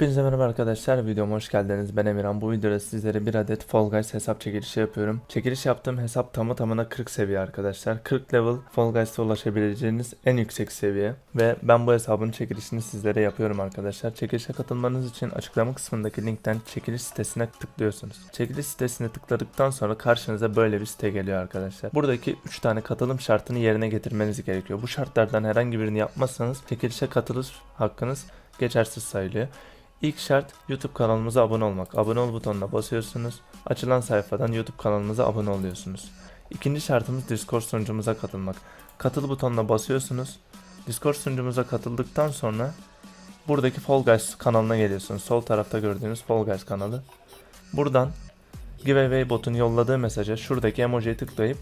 Hepinize merhaba arkadaşlar videoma hoş geldiniz. Ben Emirhan. Bu videoda sizlere bir adet Fall Guys hesap çekilişi yapıyorum. Çekiliş yaptığım hesap tamı tamına 40 seviye arkadaşlar. 40 level Fall Guys'ta ulaşabileceğiniz en yüksek seviye. Ve ben bu hesabın çekilişini sizlere yapıyorum arkadaşlar. Çekilişe katılmanız için açıklama kısmındaki linkten çekiliş sitesine tıklıyorsunuz. Çekiliş sitesine tıkladıktan sonra karşınıza böyle bir site geliyor arkadaşlar. Buradaki 3 tane katılım şartını yerine getirmeniz gerekiyor. Bu şartlardan herhangi birini yapmazsanız çekilişe katılış hakkınız geçersiz sayılıyor İlk şart YouTube kanalımıza abone olmak. Abone ol butonuna basıyorsunuz. Açılan sayfadan YouTube kanalımıza abone oluyorsunuz. İkinci şartımız Discord sunucumuza katılmak. Katıl butonuna basıyorsunuz. Discord sunucumuza katıldıktan sonra buradaki Fall Guys kanalına geliyorsunuz. Sol tarafta gördüğünüz Fall Guys kanalı. Buradan giveaway botun yolladığı mesaja şuradaki emojiye tıklayıp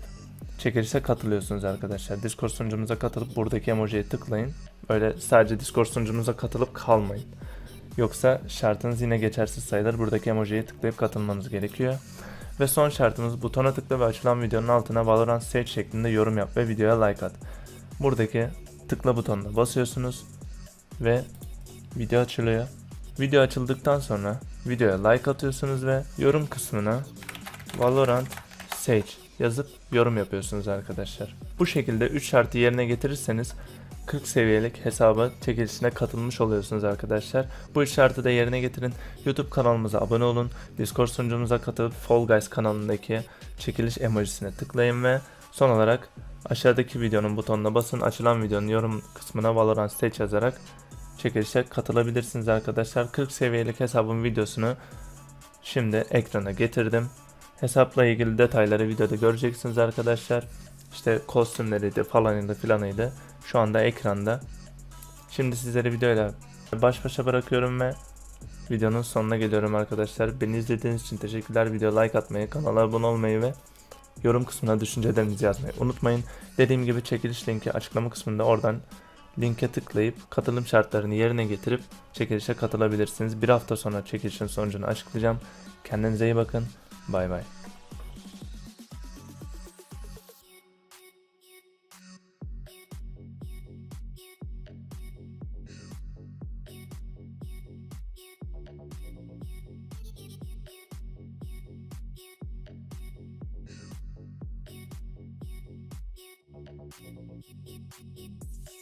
çekilişe katılıyorsunuz arkadaşlar. Discord sunucumuza katılıp buradaki emojiye tıklayın. Böyle sadece Discord sunucumuza katılıp kalmayın. Yoksa şartınız yine geçersiz sayılır. Buradaki emojiye tıklayıp katılmanız gerekiyor. Ve son şartımız butona tıkla ve açılan videonun altına Valorant Stage şeklinde yorum yap ve videoya like at. Buradaki tıkla butonuna basıyorsunuz ve video açılıyor. Video açıldıktan sonra videoya like atıyorsunuz ve yorum kısmına Valorant Sage yazıp yorum yapıyorsunuz arkadaşlar. Bu şekilde 3 şartı yerine getirirseniz 40 seviyelik hesaba çekilişine katılmış oluyorsunuz arkadaşlar. Bu şartı da yerine getirin. YouTube kanalımıza abone olun. Discord sunucumuza katılıp Fall Guys kanalındaki çekiliş emojisine tıklayın ve son olarak aşağıdaki videonun butonuna basın. Açılan videonun yorum kısmına Valorant Stage yazarak çekilişe katılabilirsiniz arkadaşlar. 40 seviyelik hesabın videosunu şimdi ekrana getirdim. Hesapla ilgili detayları videoda göreceksiniz arkadaşlar. İşte kostümleriydi falanıydı filanıydı. Şu anda ekranda. Şimdi sizleri videoyla baş başa bırakıyorum ve videonun sonuna geliyorum arkadaşlar. Beni izlediğiniz için teşekkürler. Video like atmayı, kanala abone olmayı ve yorum kısmına düşüncelerinizi yazmayı unutmayın. Dediğim gibi çekiliş linki açıklama kısmında oradan linke tıklayıp katılım şartlarını yerine getirip çekilişe katılabilirsiniz. Bir hafta sonra çekilişin sonucunu açıklayacağım. Kendinize iyi bakın. Bay bay. it, it, it, it.